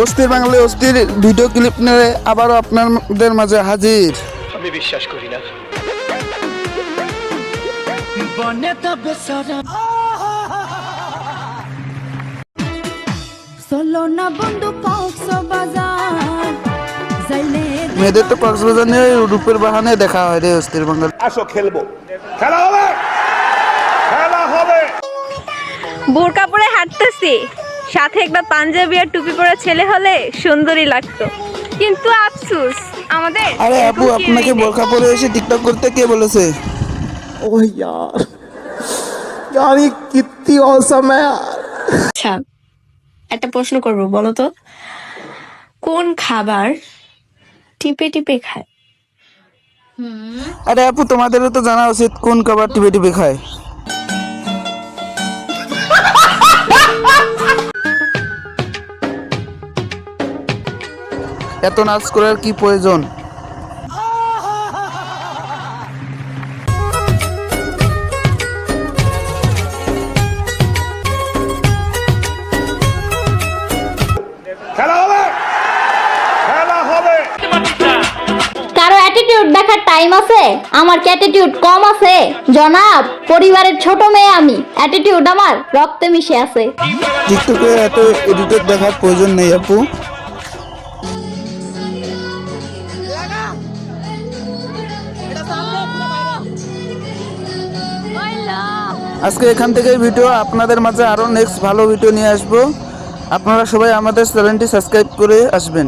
অস্থির বাঙালি অস্থির video clip নিয়ে আবারও আপনাদের মাঝে হাজির। আমি বিশ্বাস করি না। মেয়েদের তো কক্সবাজার নিয়ে রূপের বাহানে দেখা হয় রে অস্থির বাঙালি। আসো খেলব। খেলা হবে! খেলা হবে! বোরকা পরে হাঁটতেছি। সাথে একটা পাঞ্জাবি আর টুপি পরা ছেলে হলে সুন্দরী লাগতো কিন্তু আফসোস আমাদের আরে আপু এরকম কেউই আপনাকে নেই। বোরখা পরে এসে টিকটক করতে কে বলেছে ओह यार यार ये कितनी औसम है यार আচ্ছা একটা প্রশ্ন করব বলো তো কোন খাবার টিপে টিপে খায় আরে আপু তোমাদেরও তো জানা উচিত কোন খাবার টিপে টিপে খায় এত নাচ করার কি প্রয়োজন? খেলা হবে! খেলা হবে! কারও অ্যাটিটিউড দেখার টাইম আছে? আমার কি অ্যাটিটিউড কম আছে? জনাব পরিবারের ছোট মেয়ে আমি। অ্যাটিটিউড আমার রক্তে মিশে আছে। টিকটকে এত এডিটেড দেখার প্রয়োজন নেই আপু। আজকে এখান থেকে ভিডিও আপনাদের মাঝে আরও নেক্সট ভালো ভিডিও নিয়ে আসব। আপনারা সবাই আমাদের চ্যানেলটি সাবস্ক্রাইব করে আসবেন।